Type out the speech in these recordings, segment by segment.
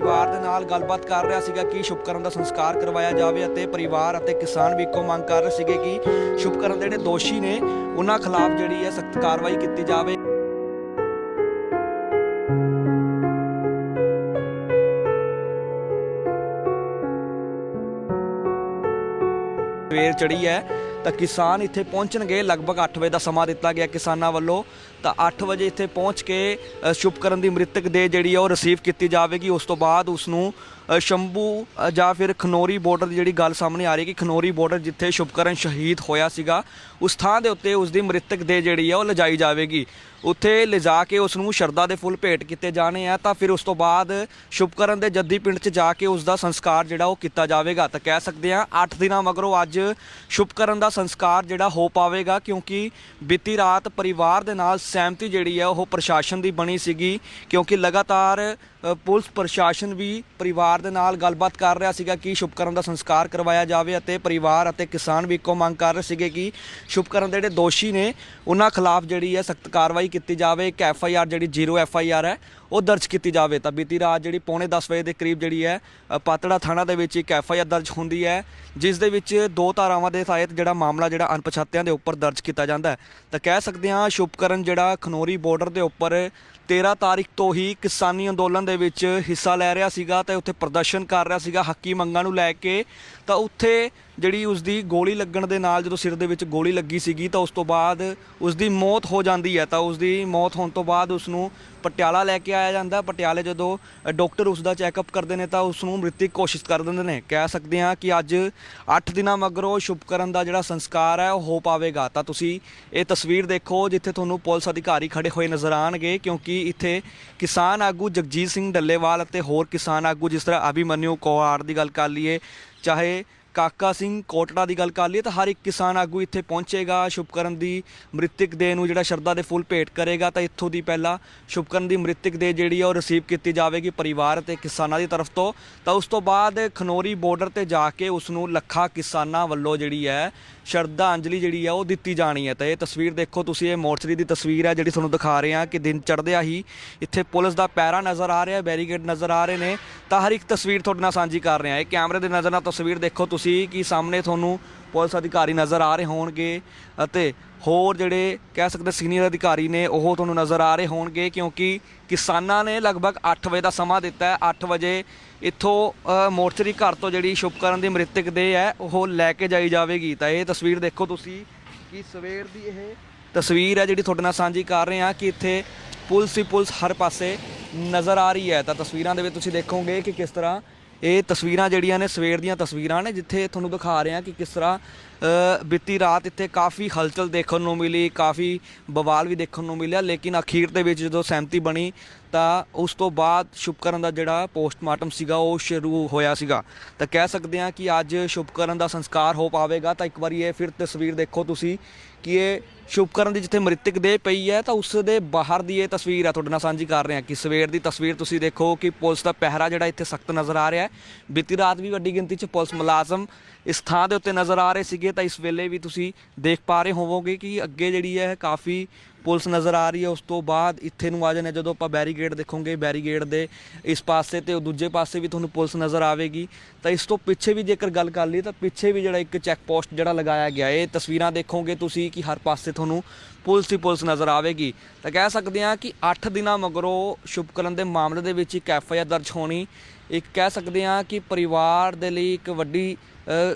ਪਰਿਵਾਰ ਦੇ ਨਾਲ ਗੱਲਬਾਤ ਕਰ ਰਿਹਾ ਸੀਗਾ ਕਿ ਸ਼ੁਭਕਰਨ ਦਾ ਸੰਸਕਾਰ ਕਰਵਾਇਆ ਜਾਵੇ ਅਤੇ ਪਰਿਵਾਰ ਅਤੇ ਕਿਸਾਨ ਵੀ ਇੱਕੋ ਮੰਗ ਕਰ ਰਹੇ ਸੀਗੇ ਕਿ ਸ਼ੁਭਕਰਨ ਦੇ ਜਿਹੜੇ ਦੋਸ਼ੀ ਨੇ, ਉਹਨਾਂ ਖਿਲਾਫ ਜਿਹੜੀ ਹੈ ਸਖਤ ਕਾਰਵਾਈ ਕੀਤੀ ਜਾਵੇ। ਸਵੇਰ ਚੜੀ ਹੈ। ਤਾਂ ਕਿਸਾਨ ਇੱਥੇ ਪਹੁੰਚਣਗੇ। ਲਗਭਗ 8 ਵਜੇ ਦਾ ਸਮਾਂ ਦਿੱਤਾ ਗਿਆ ਕਿਸਾਨਾਂ ਵੱਲੋਂ। ਤਾਂ 8 ਵਜੇ ਇੱਥੇ ਪਹੁੰਚ ਕੇ ਸ਼ੁਭਕਰਨ ਦੀ ਮ੍ਰਿਤਕ ਦੇ ਜਿਹੜੀ ਆ ਉਹ ਰਿਸੀਵ ਕੀਤੀ ਜਾਵੇਗੀ। ਉਸ ਤੋਂ ਬਾਅਦ ਉਸ ਨੂੰ ਸ਼ੰਭੂ ਜਾਂ ਫਿਰ ਖਨੋਰੀ ਬਾਰਡਰ ਦੀ ਜਿਹੜੀ ਗੱਲ ਸਾਹਮਣੇ ਆ ਰਹੀ ਕਿ ਖਨੋਰੀ ਬਾਰਡਰ ਜਿੱਥੇ ਸ਼ੁਭਕਰਨ ਸ਼ਹੀਦ ਹੋਇਆ ਸੀਗਾ, ਉਸ ਥਾਂ ਦੇ ਉੱਤੇ ਉਸ ਦੀ ਮ੍ਰਿਤਕ ਦੇ ਜਿਹੜੀ ਆ ਉਹ ਲਿਜਾਈ ਜਾਵੇਗੀ। ਉੱਥੇ ਲਿਜਾ ਕੇ ਉਸ ਨੂੰ ਸ਼ਰਧਾ ਦੇ ਫੁੱਲ ਭੇਟ ਕੀਤੇ ਜਾਣੇ ਆ, ਤਾਂ ਫਿਰ ਉਸ ਤੋਂ ਬਾਅਦ ਸ਼ੁਭਕਰਨ ਦੇ ਜੱਦੀ ਪਿੰਡ 'ਚ ਜਾ ਕੇ ਉਸ ਦਾ ਸੰਸਕਾਰ ਜਿਹੜਾ ਉਹ ਕੀਤਾ ਜਾਵੇਗਾ। ਤਾਂ ਕਹਿ ਸਕਦੇ ਆ 8 ਦਿਨਾਂ ਮਗਰੋਂ ਅੱਜ ਸ਼ੁਭਕਰਨ ਦਾ ਸੰਸਕਾਰ ਜਿਹੜਾ ਹੋ ਪਾਵੇਗਾ, ਕਿਉਂਕਿ ਬੀਤੀ ਰਾਤ ਪਰਿਵਾਰ ਦੇ ਨਾਲ ਸਹਿਮਤੀ ਜਿਹੜੀ ਹੈ ਉਹ ਪ੍ਰਸ਼ਾਸਨ ਦੀ ਬਣੀ ਸੀਗੀ, ਕਿਉਂਕਿ ਲਗਾਤਾਰ ਪੁਲਿਸ ਪ੍ਰਸ਼ਾਸਨ ਵੀ ਪਰਿਵਾਰ ਦੇ ਨਾਲ ਗੱਲਬਾਤ ਕਰ ਰਿਹਾ ਸੀਗਾ ਕਿ ਸ਼ੁਭਕਰਨ ਦਾ ਸੰਸਕਾਰ ਕਰਵਾਇਆ ਜਾਵੇ ਅਤੇ ਪਰਿਵਾਰ ਅਤੇ ਕਿਸਾਨ ਵੀ ਇੱਕੋ ਮੰਗ ਕਰ ਰਹੇ ਸੀਗੇ ਕਿ ਸ਼ੁਭਕਰਨ ਦੇ ਜਿਹੜੇ ਦੋਸ਼ੀ ਨੇ, ਉਹਨਾਂ ਖਿਲਾਫ ਜਿਹੜੀ ਹੈ ਸਖਤ ਕਾਰਵਾਈ ਕੀਤੀ ਜਾਵੇ ਇੱਕ ਐਫ ਆਈ ਆਰ ਜਿਹੜੀ ਜ਼ੀਰੋ ਐਫ ਆਈ ਆਰ ਹੈ, ਉਹ ਦਰਜ ਕੀਤੀ ਜਾਵੇ। ਤਾਂ ਬੀਤੀ ਰਾਤ ਜਿਹੜੀ ਪੌਣੇ 10 ਵਜੇ ਦੇ ਕਰੀਬ ਜਿਹੜੀ ਹੈ ਪਾਤੜਾ ਥਾਣਾ ਦੇ ਵਿੱਚ ਇੱਕ ਐਫ ਆਈ ਆਰ ਦਰਜ ਹੁੰਦੀ ਹੈ, ਜਿਸ ਦੇ ਵਿੱਚ ਦੋ ਧਾਰਾਵਾਂ ਦੇ ਤਹਿਤ ਜਿਹੜਾ ਮਾਮਲਾ ਜਿਹੜਾ ਅਣਪਛਾਤਿਆਂ ਦੇ ਉੱਪਰ ਦਰਜ ਕੀਤਾ ਜਾਂਦਾ ਹੈ। ਤਾਂ ਕਹਿ ਸਕਦੇ ਹਾਂ, ਸ਼ੁਭਕਰਨ ਜਿਹੜਾ ਖਨੋਰੀ ਬਾਰਡਰ ਦੇ ਉੱਪਰ 13 ਤਾਰੀਖ ਤੋਂ ਹੀ ਕਿਸਾਨੀ ਅੰਦੋਲਨ ਦੇ ਵਿੱਚ ਹਿੱਸਾ ਲੈ ਰਿਹਾ ਸੀਗਾ ਤੇ ਉੱਥੇ ਪ੍ਰਦਰਸ਼ਨ ਕਰ ਰਿਹਾ ਸੀਗਾ, ਹੱਕੀ ਮੰਗਾਂ ਨੂੰ ਲੈ ਕੇ। ਤਾਂ ਉੱਥੇ ਜਿਹੜੀ ਉਸ ਦੀ ਗੋਲੀ ਲੱਗਣ ਦੇ ਨਾਲ ਜਦੋਂ ਸਿਰ ਦੇ ਵਿੱਚ ਗੋਲੀ ਲੱਗੀ ਸੀਗੀ ਤਾਂ ਉਸ ਤੋਂ ਬਾਅਦ ਉਸ ਦੀ ਮੌਤ ਹੋ ਜਾਂਦੀ ਹੈ। ਤਾਂ ਉਸ ਦੀ ਮੌਤ ਹੋਣ ਤੋਂ ਬਾਅਦ ਉਸ ਨੂੰ ਪਟਿਆਲਾ ਲੈ ਕੇ ਆਇਆ ਜਾਂਦਾ। ਪਟਿਆਲੇ ਜਦੋਂ ਅ, ਡਾਕਟਰ ਉਸ ਦਾ ਚੈੱਕਅਪ ਕਰਦੇ ਨੇ ਤਾਂ ਉਸ ਨੂੰ ਮ੍ਰਿਤਕ ਕੋਸ਼ਿਸ਼ ਕਰ ਦਿੰਦੇ ਨੇ। ਕਹਿ ਸਕਦੇ ਹਾਂ ਕਿ ਅੱਜ 8 ਦਿਨਾਂ ਮਗਰੋਂ ਸ਼ੁਭਕਰਨ ਦਾ ਜਿਹੜਾ ਸੰਸਕਾਰ ਹੈ ਉਹ ਹੋ ਪਾਵੇਗਾ। ਤਾਂ ਤੁਸੀਂ ਇਹ ਤਸਵੀਰ ਦੇਖੋ ਜਿੱਥੇ ਤੁਹਾਨੂੰ ਪੁਲਿਸ ਅਧਿਕਾਰੀ ਖੜੇ ਹੋਏ ਨਜ਼ਰ ਆਣਗੇ ਕਿਉਂਕਿ ਇੱਥੇ ਕਿਸਾਨ ਆਗੂ ਜਗਜੀਤ ਸਿੰਘ ਡੱਲੇਵਾਲ ਅਤੇ ਹੋਰ ਕਿਸਾਨ ਆਗੂ ਜਿਸ ਤਰ੍ਹਾਂ ਅਭਿਮਨਿਊ ਕੌਰ ਦੀ ਗੱਲ ਕਰ ਲਈਏ ਚਾਹੇ ਕਾਕਾ ਸਿੰਘ ਕੋਟੜਾ ਦੀ ਗੱਲ ਕਰ ਲਈਏ ਤਾਂ ਹਰ ਇੱਕ ਕਿਸਾਨ ਆਗੂ ਇੱਥੇ ਪਹੁੰਚੇਗਾ, ਸ਼ੁਭਕਰਨ ਦੀ ਮ੍ਰਿਤਕ ਦੇ ਨੂੰ ਜਿਹੜਾ ਸ਼ਰਧਾ ਦੇ ਫੁੱਲ ਭੇਟ ਕਰੇਗਾ ਤਾਂ ਇੱਥੋਂ ਦੀ ਪਹਿਲਾਂ ਸ਼ੁਭਕਰਨ ਦੀ ਮ੍ਰਿਤਕ ਦੇ ਜਿਹੜੀ ਆ ਉਹ ਰਿਸੀਵ ਕੀਤੀ ਜਾਵੇਗੀ ਪਰਿਵਾਰ ਅਤੇ ਕਿਸਾਨਾਂ ਦੀ ਤਰਫ ਤੋਂ। ਤਾਂ ਉਸ ਤੋਂ ਬਾਅਦ ਖਨੋਰੀ ਬਾਰਡਰ ਤੇ ਜਾ ਕੇ ਉਸ ਨੂੰ ਲੱਖਾਂ ਕਿਸਾਨਾਂ ਵੱਲੋਂ ਜਿਹੜੀ ਹੈ ਸ਼ਰਧਾ ਸ਼ਰਧਾਂਜਲੀ ਜਿਹੜੀ ਆ ਉਹ ਦਿੱਤੀ ਜਾਣੀ ਹੈ। ਤਾਂ ਇਹ ਤਸਵੀਰ ਦੇਖੋ ਤੁਸੀਂ, ਇਹ ਮੋਰਚਰੀ ਦੀ ਤਸਵੀਰ ਹੈ ਜਿਹੜੀ ਤੁਹਾਨੂੰ ਦਿਖਾ ਰਹੇ ਹਾਂ ਕਿ ਦਿਨ ਚੜ੍ਹਦਿਆਂ ਹੀ ਇੱਥੇ ਪੁਲਿਸ ਦਾ ਪੈਰਾ ਨਜ਼ਰ ਆ ਰਿਹਾ, ਬੈਰੀਕੇਡ ਨਜ਼ਰ ਆ ਰਹੇ ਨੇ। ਤਾਂ ਹਰ ਇੱਕ ਤਸਵੀਰ ਤੁਹਾਡੇ ਨਾਲ ਸਾਂਝੀ ਕਰ ਰਹੇ। ਹਾਂ ਇਹ ਕੈਮਰੇ ਦੇ ਨਜ਼ਰ ਨਾਲ ਤਸਵੀਰ ਦੇਖੋ ਤੁਸੀਂ। ਸੀ ਕਿ ਸਾਹਮਣੇ ਤੁਹਾਨੂੰ ਪੁਲਿਸ ਅਧਿਕਾਰੀ ਨਜ਼ਰ ਆ ਰਹੇ ਹੋਣਗੇ ਅਤੇ ਹੋਰ ਜਿਹੜੇ ਕਹਿ ਸਕਦੇ ਸੀਨੀਅਰ ਅਧਿਕਾਰੀ ਨੇ ਉਹ ਤੁਹਾਨੂੰ ਨਜ਼ਰ ਆ ਰਹੇ ਹੋਣਗੇ ਕਿਉਂਕਿ ਕਿਸਾਨਾਂ ਨੇ ਲਗਭਗ 8 ਵਜੇ ਦਾ ਸਮਾਂ ਦਿੱਤਾ ਹੈ। 8 ਵਜੇ ਇੱਥੋਂ ਮੋਰਚਰੀ ਘਰ ਤੋਂ ਜਿਹੜੀ ਸ਼ੁਭਕਰਨ ਦੀ ਮ੍ਰਿਤਕ ਦੇ ਹੈ, ਉਹ ਲੈ ਕੇ ਜਾਈ ਜਾਵੇਗੀ। ਤਾਂ ਇਹ ਤਸਵੀਰ ਦੇਖੋ ਤੁਸੀਂ ਕਿ ਸਵੇਰ ਦੀ ਇਹ ਤਸਵੀਰ ਹੈ ਜਿਹੜੀ ਤੁਹਾਡੇ ਨਾਲ ਸਾਂਝੀ ਕਰ ਰਹੇ ਹਾਂ ਕਿ ਇੱਥੇ ਪੁਲਿਸ ਹੀ ਪੁਲਿਸ ਹਰ ਪਾਸੇ ਨਜ਼ਰ ਆ ਰਹੀ ਹੈ। ਤਾਂ ਤਸਵੀਰਾਂ ਦੇ ਵਿੱਚ ਤੁਸੀਂ ਦੇਖੋਗੇ ਕਿ ਕਿਸ ਤਰ੍ਹਾਂ ਇਹ ਤਸਵੀਰਾਂ ਜਿਹੜੀਆਂ ਨੇ ਸਵੇਰ ਦੀਆਂ ਤਸਵੀਰਾਂ ਨੇ ਜਿੱਥੇ ਤੁਹਾਨੂੰ ਦਿਖਾ ਰਹੇ ਹਾਂ ਕਿ ਕਿਸ ਤਰ੍ਹਾਂ ਅ, ਬੀਤੀ ਰਾਤ ਇੱਥੇ ਕਾਫੀ ਹਲਚਲ ਦੇਖਣ ਨੂੰ ਮਿਲੀ ਕਾਫੀ ਬਵਾਲ ਵੀ ਦੇਖਣ ਨੂੰ ਮਿਲਿਆ ਲੇਕਿਨ ਅਖੀਰ ਦੇ ਵਿੱਚ ਜਦੋਂ ਸਹਿਮਤੀ ਬਣੀ ਤਾਂ ਉਸ ਤੋਂ ਬਾਅਦ ਸ਼ੁਭਕਰਨ ਦਾ ਜਿਹੜਾ ਪੋਸਟਮਾਰਟਮ ਸੀਗਾ, ਉਹ ਸ਼ੁਰੂ ਹੋਇਆ ਸੀਗਾ। ਤਾਂ ਕਹਿ ਸਕਦੇ ਹਾਂ ਕਿ ਅੱਜ ਸ਼ੁਭਕਰਨ ਦਾ ਸੰਸਕਾਰ ਹੋ ਪਾਵੇਗਾ। ਤਾਂ ਇੱਕ ਵਾਰੀ ਇਹ ਫਿਰ ਤਸਵੀਰ ਦੇਖੋ ਤੁਸੀਂ ਕਿ ਇਹ ਸ਼ੁਭਕਰਨ ਦੀ ਜਿੱਥੇ ਮ੍ਰਿਤਕ ਦੇ ਪਈ ਹੈ, ਤਾਂ ਉਸ ਦੇ ਬਾਹਰ ਦੀ ਇਹ ਤਸਵੀਰ ਆ। ਤੁਹਾਡੇ ਨਾਲ ਸਾਂਝੀ ਕਰ ਰਹੇ ਹਾਂ ਕਿ ਸਵੇਰ ਦੀ ਤਸਵੀਰ ਤੁਸੀਂ ਦੇਖੋ ਕਿ ਪੁਲਿਸ ਦਾ ਪਹਿਰਾ ਜਿਹੜਾ ਇੱਥੇ ਸਖਤ ਨਜ਼ਰ ਆ ਰਿਹਾ ਹੈ। ਬੀਤੀ ਰਾਤ ਵੀ ਵੱਡੀ ਗਿਣਤੀ 'ਚ ਪੁਲਿਸ ਮੁਲਾਜ਼ਮ ਇਸ ਥਾਂ ਦੇ ਉੱਤੇ ਨਜ਼ਰ ਆ ਰਹੇ ਸੀਗੇ। ਤਾਂ ਇਸ ਵੇਲੇ ਵੀ ਤੁਸੀਂ ਦੇਖ ਪਾ ਰਹੇ ਹੋਵੋਗੇ ਕਿ ਅੱਗੇ ਜਿਹੜੀ ਹੈ ਕਾਫੀ ਪੁਲਿਸ ਨਜ਼ਰ ਆ ਰਹੀ ਹੈ, ਉਸ ਤੋਂ ਬਾਅਦ ਇੱਥੇ ਨੂੰ ਆ ਜਾਂਦੇ ਹਾਂ। ਜਦੋਂ ਆਪਾਂ ਬੈਰੀਗੇਡ ਦੇਖੋਗੇ ਬੈਰੀਗੇਡ ਦੇ ਇਸ ਪਾਸੇ ਤੇ ਉਹ ਦੂਜੇ ਪਾਸੇ ਵੀ ਤੁਹਾਨੂੰ ਪੁਲਿਸ ਨਜ਼ਰ ਆਵੇਗੀ। ਤਾਂ ਇਸ ਤੋਂ ਪਿੱਛੇ ਵੀ ਜੇਕਰ ਗੱਲ ਕਰ ਲਈ ਤਾਂ ਪਿੱਛੇ ਵੀ ਜਿਹੜਾ ਇੱਕ ਚੈੱਕ ਪੋਸਟ ਜਿਹੜਾ ਲਗਾਇਆ ਗਿਆ, ਇਹ ਤਸਵੀਰਾਂ ਦੇਖੋਗੇ ਤੁਸੀਂ ਕਿ ਹਰ ਪਾਸੇ ਤੁਹਾਨੂੰ ਪੁਲਿਸ ਹੀ ਪੁਲਿਸ ਨਜ਼ਰ ਆਵੇਗੀ। ਤਾਂ ਕਹਿ ਸਕਦੇ ਹਾਂ ਕਿ 8 ਦਿਨਾਂ ਮਗਰੋਂ ਸ਼ੁਭਕਰਨ ਦੇ ਮਾਮਲੇ ਦੇ ਵਿੱਚ ਇੱਕ ਐਫ ਆਈ ਆਰ ਦਰਜ ਹੋਣੀ ਇੱਕ ਕਹਿ ਸਕਦੇ ਹਾਂ ਕਿ ਪਰਿਵਾਰ ਦੇ ਲਈ ਇੱਕ ਵੱਡੀ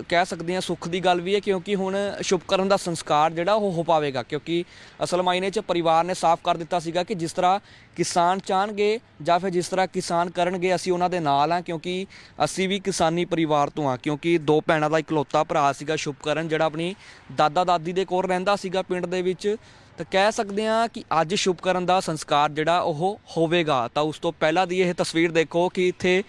ਕਹਿ ਸਕਦੇ ਹਾਂ ਸੁੱਖ ਦੀ ਗੱਲ ਵੀ ਹੈ, ਕਿਉਂਕਿ ਹੁਣ ਸ਼ੁਭਕਰਨ ਦਾ ਸੰਸਕਾਰ ਜਿਹੜਾ ਉਹ ਹੋ ਪਾਵੇਗਾ। ਕਿਉਂਕਿ ਅਸਲ ਮਾਇਨੇ 'ਚ ਪਰਿਵਾਰ ਨੇ ਸਾਫ਼ ਕਰ ਦਿੱਤਾ ਸੀਗਾ ਕਿ ਜਿਸ ਤਰ੍ਹਾਂ ਕਿਸਾਨ ਚਾਹਣਗੇ ਜਾਂ ਫਿਰ ਜਿਸ ਤਰ੍ਹਾਂ ਕਿਸਾਨ ਕਰਨਗੇ, ਅਸੀਂ ਉਹਨਾਂ ਦੇ ਨਾਲ ਆ ਕਿਉਂਕਿ ਅਸੀਂ ਵੀ ਕਿਸਾਨੀ ਪਰਿਵਾਰ ਤੋਂ ਆ ਕਿਉਂਕਿ ਦੋ ਭੈਣਾਂ ਦਾ ਇਕਲੌਤਾ ਭਰਾ ਸੀਗਾ ਸ਼ੁਭਕਰਨ, ਜਿਹੜਾ ਆਪਣੀ ਦਾਦਾ ਦਾਦੀ ਦੇ ਕੋਲ ਰਹਿੰਦਾ ਸੀਗਾ ਪਿੰਡ ਦੇ ਵਿੱਚ। ਤਾਂ ਕਹਿ ਸਕਦੇ ਹਾਂ ਕਿ ਅੱਜ ਸ਼ੁਭਕਰਨ ਦਾ ਸੰਸਕਾਰ ਜਿਹੜਾ ਉਹ ਹੋਵੇਗਾ। ਤਾਂ ਉਸ ਤੋਂ ਪਹਿਲਾਂ ਦੀ ਇਹ ਤਸਵੀਰ ਦੇਖੋ ਕਿ ਇੱਥੇ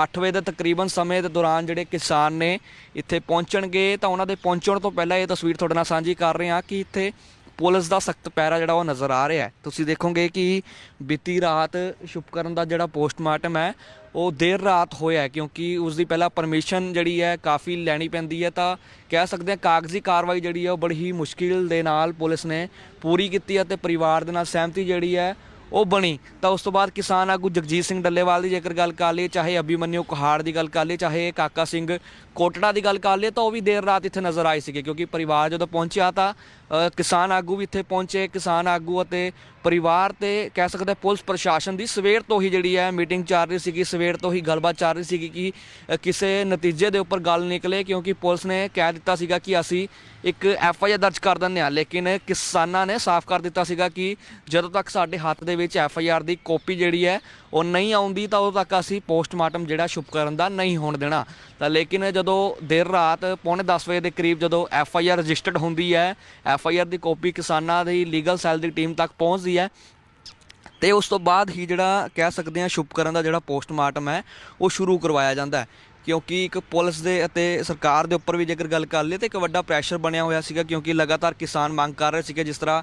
8 ਵਜੇ ਦੇ ਤਕਰੀਬਨ ਸਮੇਂ ਦੇ ਦੌਰਾਨ ਜਿਹੜੇ ਕਿਸਾਨ ਨੇ ਇੱਥੇ ਪਹੁੰਚਣਗੇ। ਤਾਂ ਉਹਨਾਂ ਦੇ ਪਹੁੰਚਣ ਤੋਂ ਪਹਿਲਾਂ ਇਹ ਤਸਵੀਰ ਤੁਹਾਡੇ ਨਾਲ ਸਾਂਝੀ ਕਰ ਰਹੇ ਹਾਂ ਕਿ ਇੱਥੇ ਪੁਲਿਸ ਦਾ ਸਖਤ ਪੈਰਾ ਜਿਹੜਾ ਉਹ ਨਜ਼ਰ ਆ ਰਿਹਾ ਹੈ। ਤੁਸੀਂ ਦੇਖੋਗੇ ਕਿ ਬੀਤੀ ਰਾਤ ਸ਼ੁਭਕਰਨ ਦਾ ਜਿਹੜਾ ਪੋਸਟਮਾਰਟਮ ਹੈ, ਉਹ ਦੇਰ ਰਾਤ ਹੋਇਆ ਕਿਉਂਕਿ ਉਸ ਦੀ ਪਹਿਲਾਂ ਪਰਮਿਸ਼ਨ ਜਿਹੜੀ ਹੈ ਕਾਫੀ ਲੈਣੀ ਪੈਂਦੀ ਹੈ ਤਾਂ ਕਹਿ ਸਕਦੇ ਹਾਂ ਕਾਗਜ਼ੀ ਕਾਰਵਾਈ ਜਿਹੜੀ ਹੈ ਉਹ ਬੜੀ ਹੀ ਮੁਸ਼ਕਿਲ ਦੇ ਨਾਲ ਪੁਲਿਸ ਨੇ ਪੂਰੀ ਕੀਤੀ ਹੈ ਤੇ ਪਰਿਵਾਰ ਦੇ ਨਾਲ ਸਹਿਮਤੀ ਜਿਹੜੀ ਹੈ ਉਹ ਬਣੀ। ਤਾਂ ਉਸ ਤੋਂ ਬਾਅਦ ਕਿਸਾਨ ਆਗੂ ਜਗਜੀਤ ਸਿੰਘ ਡੱਲੇਵਾਲ ਦੀ ਜੇਕਰ ਗੱਲ ਕਰ ਲਈਏ, ਚਾਹੇ ਅਭਿਮਨਿਊ ਕਹਾੜ ਦੀ ਗੱਲ ਕਰ ਲਈਏ, ਚਾਹੇ ਕਾਕਾ ਸਿੰਘ ਕੋਟੜਾ ਦੀ ਗੱਲ ਕਰ ਲਈਏ, ਤਾਂ ਉਹ ਵੀ ਦੇਰ ਰਾਤ ਇੱਥੇ ਨਜ਼ਰ ਆਏ ਸੀਗੇ ਕਿਉਂਕਿ ਪਰਿਵਾਰ ਜਦੋਂ ਪਹੁੰਚਿਆ ਤਾਂ ਕਿਸਾਨ ਆਗੂ ਵੀ ਇੱਥੇ ਪਹੁੰਚੇ, ਕਿਸਾਨ ਆਗੂ ਅਤੇ ਪਰਿਵਾਰ ਤੇ ਕਹਿ ਸਕਦੇ ਪੁਲਿਸ ਪ੍ਰਸ਼ਾਸਨ ਦੀ ਸਵੇਰ ਤੋਂ ਹੀ ਜਿਹੜੀ ਹੈ ਮੀਟਿੰਗ ਚੱਲ ਰਹੀ ਸੀਗੀ, ਸਵੇਰ ਤੋਂ ਹੀ ਗੱਲਬਾਤ ਚੱਲ ਰਹੀ ਸੀਗੀ ਕਿ ਕਿਸੇ ਨਤੀਜੇ ਦੇ ਉੱਪਰ ਗੱਲ ਨਿਕਲੇ ਕਿਉਂਕਿ ਪੁਲਿਸ ਨੇ ਕਹਿ ਦਿੱਤਾ ਸੀਗਾ ਕਿ ਅਸੀਂ ਇੱਕ ਐਫ ਆਈ ਆਰ ਦਰਜ ਕਰ ਦਿੰਦੇ ਹਾਂ। ਲੇਕਿਨ ਕਿਸਾਨਾਂ ਨੇ ਸਾਫ਼ ਕਰ ਦਿੱਤਾ ਸੀਗਾ ਕਿ ਜਦੋਂ ਤੱਕ ਸਾਡੇ ਹੱਥ ਦੇ ਵਿੱਚ ਐਫ ਆਈ ਆਰ ਦੀ ਕਾਪੀ ਜਿਹੜੀ ਹੈ ਉਹ ਨਹੀਂ ਆਉਂਦੀ ਤਾਂ ਉਦੋਂ ਤੱਕ ਅਸੀਂ ਪੋਸਟਮਾਰਟਮ ਜਿਹੜਾ ਸ਼ੁਭ ਕਰਨ ਦਾ ਨਹੀਂ ਹੋਣ ਦੇਣਾ। ਤਾਂ ਲੇਕਿਨ ਜਦੋਂ ਦੇਰ ਰਾਤ ਪੌਣੇ 10 ਵਜੇ ਦੇ ਕਰੀਬ ਜਦੋਂ ਐਫ ਆਈ ਆਰ ਰਜਿਸਟਰਡ ਹੁੰਦੀ ਹੈ, ਐਫ ਆਈ ਆਰ ਦੀ ਕਾਪੀ ਕਿਸਾਨਾਂ ਦੀ ਲੀਗਲ ਸੈੱਲ ਦੀ ਟੀਮ ਤੱਕ ਪਹੁੰਚਦੀ ਹੈ, ਤੇ ਉਸ ਤੋਂ ਬਾਅਦ ਹੀ ਜਿਹੜਾ ਕਹਿ ਸਕਦੇ ਹਾਂ ਸ਼ੁਭਕਰਨ ਦਾ ਜਿਹੜਾ ਪੋਸਟਮਾਰਟਮ ਹੈ, ਉਹ ਸ਼ੁਰੂ ਕਰਵਾਇਆ ਜਾਂਦਾ ਹੈ। ਕਿਉਂਕਿ ਇੱਕ ਪੁਲਿਸ ਦੇ ਅਤੇ ਸਰਕਾਰ ਦੇ ਉੱਪਰ ਵੀ ਜੇਕਰ ਗੱਲ ਕਰ ਲਈਏ, ਤੇ ਇੱਕ ਵੱਡਾ ਪ੍ਰੈਸ਼ਰ ਬਣਿਆ ਹੋਇਆ ਸੀਗਾ ਕਿਉਂਕਿ ਲਗਾਤਾਰ ਕਿਸਾਨ ਮੰਗ ਕਰ ਰਹੇ ਸੀਗੇ, ਜਿਸ ਤਰ੍ਹਾਂ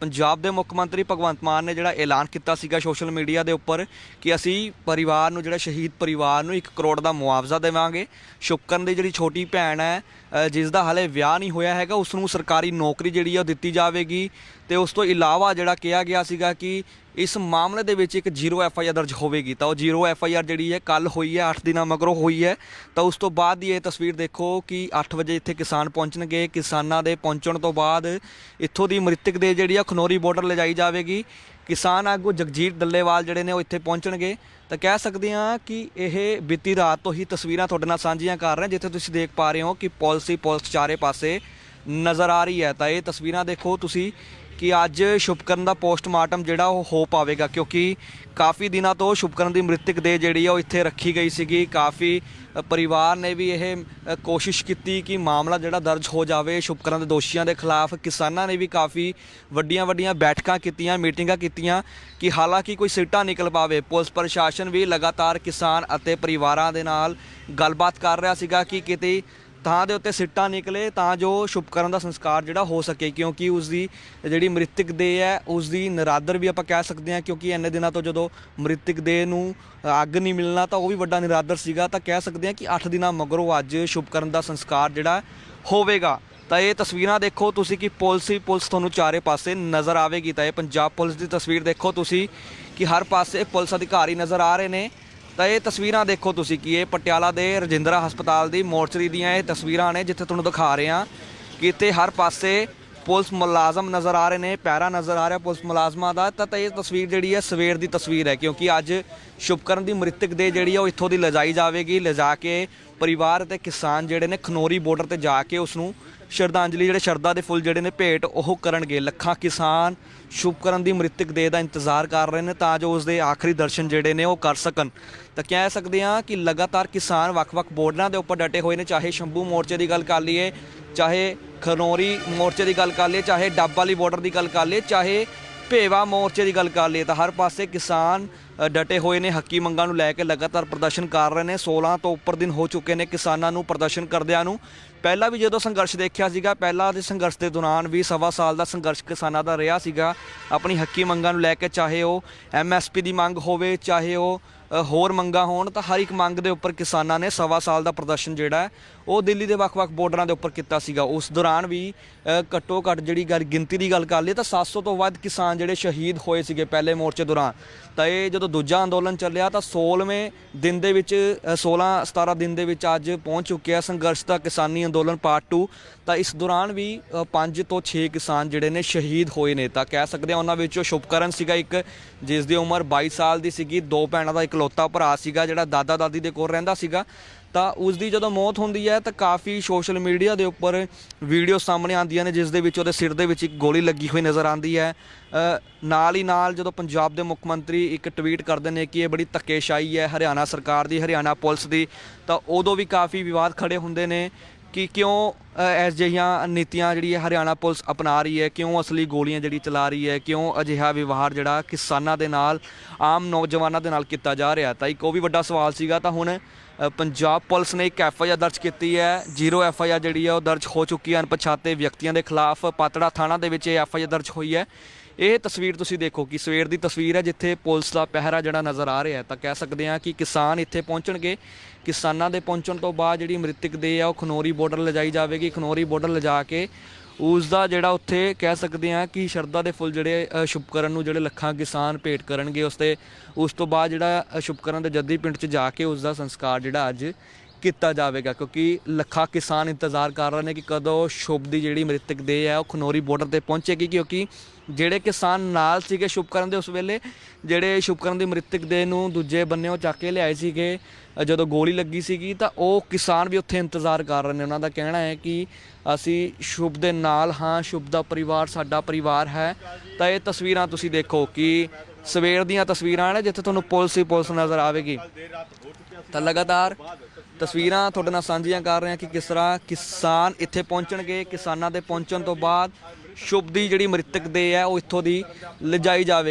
ਪੰਜਾਬ ਦੇ ਮੁੱਖ ਮੰਤਰੀ ਭਗਵੰਤ ਮਾਨ ਨੇ ਜਿਹੜਾ ਐਲਾਨ ਕੀਤਾ ਸੀਗਾ ਸੋਸ਼ਲ ਮੀਡੀਆ ਦੇ ਉੱਪਰ ਕਿ ਅਸੀਂ ਪਰਿਵਾਰ ਨੂੰ ਜਿਹੜਾ ਸ਼ਹੀਦ ਪਰਿਵਾਰ ਨੂੰ 1 ਕਰੋੜ ਦਾ ਮੁਆਵਜ਼ਾ ਦੇਵਾਂਗੇ। ਸ਼ੁਕਰਨ ਦੀ ਜਿਹੜੀ ਛੋਟੀ ਭੈਣ ਹੈ ਅ, ਜਿਸ ਦਾ ਹਲੇ ਵਿਆਹ ਨਹੀਂ ਹੋਇਆ ਹੈਗਾ ਉਸ ਨੂੰ ਸਰਕਾਰੀ ਨੌਕਰੀ ਜਿਹੜੀ ਆ ਉਹ ਦਿੱਤੀ ਜਾਵੇਗੀ। ਤੇ ਉਸ ਤੋਂ ਇਲਾਵਾ ਜਿਹੜਾ ਕਿਹਾ ਗਿਆ ਸੀਗਾ ਕਿ ਇਸ ਮਾਮਲੇ ਦੇ ਵਿੱਚ ਇੱਕ ਜ਼ੀਰੋ ਐਫ ਆਈ ਆਰ ਦਰਜ ਹੋਵੇਗੀ। ਤਾਂ ਉਹ ਜ਼ੀਰੋ ਐਫ ਆਈ ਆਰ ਜਿਹੜੀ ਹੈ ਕੱਲ ਹੋਈ ਹੈ 8 ਦਿਨਾਂ ਮਗਰੋਂ ਹੋਈ ਹੈ। ਤਾਂ ਉਸ ਤੋਂ ਬਾਅਦ ਦੀ ਇਹ ਤਸਵੀਰ ਦੇਖੋ ਕਿ 8 ਵਜੇ ਇੱਥੇ ਕਿਸਾਨ ਪਹੁੰਚਣਗੇ। ਕਿਸਾਨਾਂ ਦੇ ਪਹੁੰਚਣ ਤੋਂ ਬਾਅਦ ਇੱਥੋਂ ਦੀ ਮ੍ਰਿਤਕ ਦੇ ਜਿਹੜੀ ਆ ਖਨੌਰੀ ਬਾਰਡਰ ਲਿਜਾਈ ਜਾਵੇਗੀ। ਕਿਸਾਨ ਆਗੂ ਜਗਜੀਤ ਡੱਲੇਵਾਲ ਜਿਹੜੇ ਨੇ ਉਹ ਇੱਥੇ ਪਹੁੰਚਣਗੇ। ਤਾਂ ਕਹਿ ਸਕਦੇ ਹਾਂ ਕਿ ਇਹ ਬੀਤੀ ਰਾਤ ਤੋਂ ਹੀ ਤਸਵੀਰਾਂ ਤੁਹਾਡੇ ਨਾਲ ਸਾਂਝੀਆਂ ਕਰ ਰਹੇ ਜਿੱਥੇ ਤੁਸੀਂ ਦੇਖ ਪਾ ਰਹੇ ਹੋ ਕਿ ਪਾਲਿਸੀ ਪੁਲਿਸ ਚਾਰੇ ਪਾਸੇ ਨਜ਼ਰ ਆ ਰਹੀ ਹੈ। ਤਾਂ ਇਹ ਤਸਵੀਰਾਂ ਦੇਖੋ ਤੁਸੀਂ ਕਿ ਅੱਜ ਸ਼ੁਭਕਰਨ ਦਾ ਪੋਸਟਮਾਰਟਮ ਜਿਹੜਾ ਉਹ ਹੋ ਪਾਵੇਗਾ, ਕਿਉਂਕਿ ਕਾਫੀ ਦਿਨਾਂ ਤੋਂ ਸ਼ੁਭਕਰਨ ਦੀ ਮ੍ਰਿਤਕ ਦੇ ਜਿਹੜੀ ਆ ਉਹ ਇੱਥੇ ਰੱਖੀ ਗਈ ਸੀਗੀ। ਕਾਫੀ ਪਰਿਵਾਰ ਨੇ ਵੀ ਇਹ ਕੋਸ਼ਿਸ਼ ਕੀਤੀ ਕਿ ਮਾਮਲਾ ਜਿਹੜਾ ਦਰਜ ਹੋ ਜਾਵੇ ਸ਼ੁਭਕਰਨ ਦੇ ਦੋਸ਼ੀਆਂ ਦੇ ਖਿਲਾਫ। ਕਿਸਾਨਾਂ ਨੇ ਵੀ ਕਾਫੀ ਵੱਡੀਆਂ ਵੱਡੀਆਂ ਬੈਠਕਾਂ ਕੀਤੀਆਂ, ਮੀਟਿੰਗਾਂ ਕੀਤੀਆਂ ਕਿ ਹਾਲਾਂਕਿ ਕੋਈ ਸਿੱਟਾ ਨਿਕਲ ਪਾਵੇ। ਪੁਲਿਸ ਪ੍ਰਸ਼ਾਸਨ ਵੀ ਲਗਾਤਾਰ ਕਿਸਾਨ ਅਤੇ ਪਰਿਵਾਰਾਂ ਦੇ ਨਾਲ ਗੱਲਬਾਤ ਕਰ ਰਿਹਾ ਸੀਗਾ ਕਿ ਕਿਤੇ ਥਾਂ ਦੇ ਉੱਤੇ ਸਿੱਟਾ ਨਿਕਲੇ ਤਾਂ ਜੋ ਸ਼ੁਭਕਰਨ ਦਾ ਸੰਸਕਾਰ ਜਿਹੜਾ ਹੋ ਸਕੇ, ਕਿਉਂਕਿ ਉਸ ਦੀ ਜਿਹੜੀ ਮ੍ਰਿਤਕ ਦੇਹ ਹੈ ਉਸ ਦੀ ਨਿਰਾਦਰ ਵੀ ਆਪਾਂ ਕਹਿ ਸਕਦੇ ਹਾਂ, ਕਿਉਂਕਿ ਇੰਨੇ ਦਿਨਾਂ ਤੋਂ ਜਦੋਂ ਮ੍ਰਿਤਕ ਦੇਹ ਨੂੰ ਅੱਗ ਨਹੀਂ ਮਿਲਣਾ ਤਾਂ ਉਹ ਵੀ ਵੱਡਾ ਨਿਰਾਦਰ ਸੀਗਾ, ਤਾਂ ਕਹਿ ਸਕਦੇ ਹਾਂ ਕਿ 8 ਦਿਨਾਂ ਮਗਰੋਂ ਅੱਜ ਸ਼ੁਭਕਰਨ ਦਾ ਸੰਸਕਾਰ ਜਿਹੜਾ ਹੋਵੇਗਾ। ਤਾਂ ਇਹ ਤਸਵੀਰਾਂ ਦੇਖੋ ਤੁਸੀਂ ਕਿ ਪੁਲਿਸ ਹੀ ਪੁਲਿਸ ਤੁਹਾਨੂੰ ਚਾਰੇ ਪਾਸੇ ਨਜ਼ਰ ਆਵੇਗੀ। ਤਾਂ ਇਹ ਪੰਜਾਬ ਪੁਲਿਸ ਦੀ ਤਸਵੀਰ ਦੇਖੋ ਤੁਸੀਂ ਕਿ ਹਰ ਪਾਸੇ ਪੁਲਿਸ ਅਧਿਕਾਰੀ ਨਜ਼ਰ ਆ ਰਹੇ ਨੇ। ਤਾਂ ਇਹ ਤਸਵੀਰਾਂ ਦੇਖੋ ਤੁਸੀਂ ਕਿ ਇਹ ਪਟਿਆਲਾ ਦੇ ਰਜਿੰਦਰਾ ਹਸਪਤਾਲ ਦੀ ਮੋਰਚਰੀ ਦੀਆਂ ਇਹ ਤਸਵੀਰਾਂ ਨੇ, ਜਿੱਥੇ ਤੁਹਾਨੂੰ ਦਿਖਾ ਰਹੇ ਹਾਂ ਕਿ ਇੱਥੇ ਹਰ ਪਾਸੇ ਪੁਲਿਸ ਮੁਲਾਜ਼ਮ ਨਜ਼ਰ ਆ ਰਹੇ ਨੇ, ਪੈਰਾ ਨਜ਼ਰ ਆ ਰਿਹਾ ਪੁਲਿਸ ਮੁਲਾਜ਼ਮਾਂ ਦਾ। ਤਾਂ ਇਹ ਤਸਵੀਰ ਜਿਹੜੀ ਹੈ ਸਵੇਰ ਦੀ ਤਸਵੀਰ ਹੈ, ਕਿਉਂਕਿ ਅੱਜ ਸ਼ੁਭਕਰਨ ਦੀ ਮ੍ਰਿਤਕ ਦੇ ਜਿਹੜੀ ਹੈ ਉਹ ਇੱਥੋਂ ਦੀ ਲਿਜਾਈ ਜਾਵੇਗੀ। ਲਿਜਾ ਕੇ ਪਰਿਵਾਰ ਅਤੇ ਕਿਸਾਨ ਜਿਹੜੇ ਨੇ ਖਨੋਰੀ ਬਾਰਡਰ ਤੇ ਜਾ ਕੇ ਉਸ ਨੂੰ ਸ਼ਰਧਾਂਜਲੀ ਜਿਹੜੇ ਸ਼ਰਧਾ ਦੇ ਫੁੱਲ ਜਿਹੜੇ ਨੇ ਭੇਟ ਉਹ ਕਰਨਗੇ। ਲੱਖਾਂ ਕਿਸਾਨ ਸ਼ੁਭਕਰਨ ਦੀ ਮ੍ਰਿਤਕ ਦੇਹ ਦਾ ਇੰਤਜ਼ਾਰ ਕਰ ਰਹੇ ਨੇ ਤਾਂ ਜੋ ਉਸ ਦੇ ਆਖਰੀ ਦਰਸ਼ਨ ਜਿਹੜੇ ਨੇ ਉਹ ਕਰ ਸਕਣ। ਤਾਂ ਕਹਿ ਸਕਦੇ ਹਾਂ ਕਿ ਲਗਾਤਾਰ ਕਿਸਾਨ ਵੱਖ-ਵੱਖ ਬੋਰਡਰਾਂ ਦੇ ਉੱਪਰ ਡਟੇ ਹੋਏ ਨੇ, ਚਾਹੇ ਸ਼ੰਭੂ ਮੋਰਚੇ ਦੀ ਗੱਲ ਕਰ ਲਈਏ, ਚਾਹੇ ਖਨੌਰੀ ਮੋਰਚੇ ਦੀ ਗੱਲ ਕਰ ਲਈਏ, ਚਾਹੇ ਡੱਬ ਵਾਲੀ ਬਾਰਡਰ ਦੀ ਗੱਲ ਕਰ ਲਈਏ, ਚਾਹੇ ਭੇਵਾ ਮੋਰਚੇ ਦੀ ਗੱਲ ਕਰ ਲਈਏ, ਤਾਂ ਹਰ ਪਾਸੇ ਕਿਸਾਨ ਡਟੇ ਹੋਏ ਨੇ, ਹੱਕੀ ਮੰਗਾਂ ਨੂੰ ਲੈ ਕੇ ਲਗਾਤਾਰ ਪ੍ਰਦਰਸ਼ਨ ਕਰ ਰਹੇ ਨੇ। 16 ਤੋਂ ਉੱਪਰ ਦਿਨ ਹੋ ਚੁੱਕੇ ਨੇ ਕਿਸਾਨਾਂ ਨੂੰ ਪ੍ਰਦਰਸ਼ਨ ਕਰਦਿਆਂ ਨੂੰ। ਪਹਿਲਾਂ ਵੀ ਜਦੋਂ ਸੰਘਰਸ਼ ਦੇਖਿਆ ਸੀਗਾ, ਪਹਿਲਾਂ ਦੇ ਸੰਘਰਸ਼ ਦੇ ਦੌਰਾਨ ਵੀ ਸਵਾ ਸਾਲ ਦਾ ਸੰਘਰਸ਼ ਕਿਸਾਨਾਂ ਦਾ ਰਿਹਾ ਸੀਗਾ। ਆਪਣੀ ਹੱਕੀ ਮੰਗਾਂ ਨੂੰ ਲੈ ਕੇ ਚਾਹੇ ਉਹ ਐਮਐਸਪੀ ਦੀ ਮੰਗ ਹੋਵੇ, ਚਾਹੇ ਉਹ ਹੋਰ ਮੰਗਾਂ ਹੋਣ, ਤਾਂ ਹਰ ਇੱਕ ਮੰਗ ਦੇ ਉੱਪਰ ਕਿਸਾਨਾਂ ਨੇ ਸਵਾ ਸਾਲ ਦਾ ਪ੍ਰਦਰਸ਼ਨ ਜਿਹੜਾ ਉਹ ਦਿੱਲੀ ਦੇ ਵੱਖ-ਵੱਖ ਬਾਰਡਰਾਂ ਦੇ ਉੱਪਰ ਕੀਤਾ ਸੀਗਾ। ਉਸ ਦੌਰਾਨ ਵੀ ਘੱਟੋ ਘੱਟ ਜਿਹੜੀ ਗੱਲ, ਗਿਣਤੀ ਦੀ ਗੱਲ ਕਰ ਲਈਏ, ਤਾਂ 700 ਤੋਂ ਵੱਧ ਕਿਸਾਨ ਜਿਹੜੇ ਸ਼ਹੀਦ ਹੋਏ ਸੀਗੇ ਪਹਿਲੇ ਮੋਰਚੇ ਦੌਰਾਨ। ਤਾਂ ਇਹ ਜਦੋਂ ਦੂਜਾ ਅੰਦੋਲਨ ਚੱਲਿਆ, ਤਾਂ 16ਵੇਂ ਦਿਨ ਦੇ ਵਿੱਚ 16 17 ਦਿਨ ਦੇ ਵਿੱਚ ਅੱਜ ਪਹੁੰਚ ਚੁੱਕਿਆ ਸੰਘਰਸ਼ ਦਾ ਕਿਸਾਨੀ ਅੰਦੋਲਨ ਪਾਰਟ 2 ਤਾਂ ਇਸ ਦੌਰਾਨ ਵੀ 5 ਤੋਂ 6 ਕਿਸਾਨ ਜਿਹੜੇ ਨੇ ਸ਼ਹੀਦ ਹੋਏ ਨੇ। ਤਾਂ ਕਹਿ ਸਕਦੇ ਹਾਂ ਉਹਨਾਂ ਵਿੱਚੋਂ ਸ਼ੁਭਕਰਨ ਸੀਗਾ ਇੱਕ, ਜਿਸ ਦੀ ਉਮਰ 22 ਸਾਲ ਦੀ ਸੀਗੀ। ਦੋ ਭੈਣਾਂ ਦਾ ਇਕਲੌਤਾ ਭਰਾ ਸੀਗਾ, ਜਿਹੜਾ ਦਾਦਾ ਦਾਦੀ ਦੇ ਕੋਲ ਰਹਿੰਦਾ ਸੀਗਾ। ਤਾਂ ਉਸ ਦੀ ਜਦੋਂ ਮੌਤ ਹੁੰਦੀ ਹੈ, ਤਾਂ ਕਾਫੀ ਸੋਸ਼ਲ ਮੀਡੀਆ ਦੇ ਉੱਪਰ ਵੀਡੀਓ ਸਾਹਮਣੇ ਆਉਂਦੀਆਂ ਨੇ, ਜਿਸ ਦੇ ਵਿੱਚ ਉਹਦੇ ਸਿਰ ਦੇ ਵਿੱਚ ਇੱਕ ਗੋਲੀ ਲੱਗੀ ਹੋਈ ਨਜ਼ਰ ਆਉਂਦੀ ਹੈ। ਨਾਲ ਹੀ ਨਾਲ ਜਦੋਂ ਪੰਜਾਬ ਦੇ ਮੁੱਖ ਮੰਤਰੀ ਇੱਕ ਟਵੀਟ ਕਰਦੇ ਨੇ ਕਿ ਇਹ ਬੜੀ ਧੱਕੇਸ਼ਾਹੀ ਹੈ ਹਰਿਆਣਾ ਸਰਕਾਰ ਦੀ, ਹਰਿਆਣਾ ਪੁਲਿਸ ਦੀ, ਤਾਂ ਉਦੋਂ ਵੀ ਕਾਫੀ ਵਿਵਾਦ ਖੜੇ ਹੁੰਦੇ ਨੇ। ਕਿ ਕਿਉਂ ਅ, ਜਿਹੀਆਂ ਨੀਤੀਆਂ ਜਿਹੜੀ ਹੈ ਹਰਿਆਣਾ ਪੁਲਿਸ ਅਪਣਾ ਰਹੀ ਹੈ? ਕਿਉਂ ਅਸਲੀ ਗੋਲੀਆਂ ਜਿਹੜੀ ਚਲਾ ਰਹੀ ਹੈ? ਕਿਉਂ ਅਜਿਹਾ ਵਿਵਹਾਰ ਜਿਹੜਾ ਕਿਸਾਨਾਂ ਦੇ ਨਾਲ ਆਮ ਨੌਜਵਾਨਾਂ ਦੇ ਨਾਲ ਕੀਤਾ ਜਾ ਰਿਹਾ? ਤਾਂ ਇੱਕ ਉਹ ਵੀ ਵੱਡਾ ਸਵਾਲ ਸੀਗਾ ਤਾਂ ਹੁਣ ਪੰਜਾਬ ਪੁਲਿਸ ਨੇ ਇੱਕ ਐਫ ਆਈ ਆਰ ਦਰਜ ਕੀਤੀ ਹੈ। ਜ਼ੀਰੋ ਐਫ ਆਈ ਆਰ ਜਿਹੜੀ ਹੈ ਉਹ ਦਰਜ ਹੋ ਚੁੱਕੀ ਹੈ ਅਣਪਛਾਤੇ ਵਿਅਕਤੀਆਂ ਦੇ ਖਿਲਾਫ। ਪਾਤੜਾ ਥਾਣਾ ਦੇ ਵਿੱਚ ਇਹ ਐਫ ਆਈ ਆਰ ਦਰਜ ਹੋਈ ਹੈ। ਇਹ ਤਸਵੀਰ ਤੁਸੀਂ ਦੇਖੋ ਕਿ ਸਵੇਰ ਦੀ ਤਸਵੀਰ ਹੈ ਜਿੱਥੇ ਪੁਲਿਸ ਦਾ ਪਹਿਰਾ ਜਿਹੜਾ ਨਜ਼ਰ ਆ ਰਿਹਾ ਤਾਂ ਕਹਿ ਸਕਦੇ ਹਾਂ ਕਿ ਕਿਸਾਨ ਇੱਥੇ ਪਹੁੰਚਣਗੇ। ਕਿਸਾਨਾਂ ਦੇ ਪਹੁੰਚਣ ਤੋਂ ਬਾਅਦ ਜਿਹੜੀ ਮ੍ਰਿਤਕ ਦੇ ਆ, ਉਹ ਖਨੌਰੀ ਬਾਰਡਰ ਲਿਜਾਈ ਜਾਵੇਗੀ। ਖਨੌਰੀ ਬਾਰਡਰ ਲਿਜਾ ਕੇ ਉਸ ਦਾ ਜਿਹੜਾ ਉੱਥੇ ਕਹਿ ਸਕਦੇ ਆ ਕਿ ਸ਼ਰਧਾ ਦੇ ਫੁੱਲ ਜਿਹੜੇ ਸ਼ੁਭਕਰਨ ਨੂੰ ਜਿਹੜੇ ਲੱਖਾਂ ਕਿਸਾਨ ਭੇਟ ਕਰਨਗੇ, ਉਸ ਤੇ ਉਸ ਤੋਂ ਬਾਅਦ ਜਿਹੜਾ ਸ਼ੁਭਕਰਨ ਦੇ ਜੱਦੀ ਪਿੰਡ 'ਚ ਜਾ ਕੇ ਉਸ ਦਾ ਸੰਸਕਾਰ ਜਿਹੜਾ ਅੱਜ ਕੀਤਾ ਜਾਵੇਗਾ, ਕਿਉਂਕਿ ਲੱਖਾਂ ਕਿਸਾਨ ਇੰਤਜ਼ਾਰ ਕਰ ਰਹੇ ਨੇ ਕਿ ਕਦੋਂ ਸ਼ੁਭ ਦੀ ਜਿਹੜੀ ਮ੍ਰਿਤਕ ਦੇਹ ਹੈ, ਉਹ ਖਨੋਰੀ ਬਾਰਡਰ ਤੇ ਪਹੁੰਚੇਗੀ, ਕਿਉਂਕਿ ਜਿਹੜੇ ਕਿਸਾਨ ਨਾਲ ਸੀਗੇ ਸ਼ੁਭਕਰਨ ਦੇ ਉਸ ਵੇਲੇ, ਜਿਹੜੇ ਸ਼ੁਭਕਰਨ ਦੀ ਮ੍ਰਿਤਕ ਦੇਹ ਨੂੰ ਦੂਜੇ ਬੰਨਿਓ ਚੱਕ ਕੇ ਲਿਆਏ ਸੀਗੇ, ਜਦੋਂ ਗੋਲੀ ਲੱਗੀ ਸੀਗੀ, ਤਾਂ ਉਹ ਕਿਸਾਨ ਵੀ ਉੱਥੇ ਇੰਤਜ਼ਾਰ ਕਰ ਰਹੇ ਨੇ। ਉਹਨਾਂ ਦਾ ਕਹਿਣਾ ਹੈ ਕਿ ਅਸੀਂ ਸ਼ੁਭ ਦੇ ਨਾਲ ਹਾਂ, ਸ਼ੁਭ ਦਾ ਪਰਿਵਾਰ ਸਾਡਾ ਪਰਿਵਾਰ ਹੈ। ਤਾਂ ਇਹ ਤਸਵੀਰਾਂ ਤੁਸੀਂ ਦੇਖੋ ਕਿ ਸਵੇਰ ਦੀਆਂ ਤਸਵੀਰਾਂ ਨੇ, ਜਿੱਥੇ ਤੁਹਾਨੂੰ ਪੁਲਿਸ ਹੀ ਪੁਲਿਸ ਨਜ਼ਰ ਆਵੇਗੀ। ਤਾਂ ਲਗਾਤਾਰ ਤਸਵੀਰਾਂ ਤੁਹਾਡੇ ਨਾਲ ਸਾਂਝੀਆਂ ਕਰ ਰਹੇ ਹਾਂ ਕਿ ਕਿਸ ਤਰ੍ਹਾਂ ਕਿਸਾਨ ਇੱਥੇ ਪਹੁੰਚਣਗੇ, ਕਿਸਾਨਾਂ ਦੇ ਪਹੁੰਚਣ ਤੋਂ ਬਾਅਦ ਸ਼ੁਭ ਦੀ ਜਿਹੜੀ ਮ੍ਰਿਤਕ ਦੇਹ ਹੈ ਉਹ ਇੱਥੋਂ ਦੀ ਲਿਜਾਈ ਜਾਵੇਗੀ।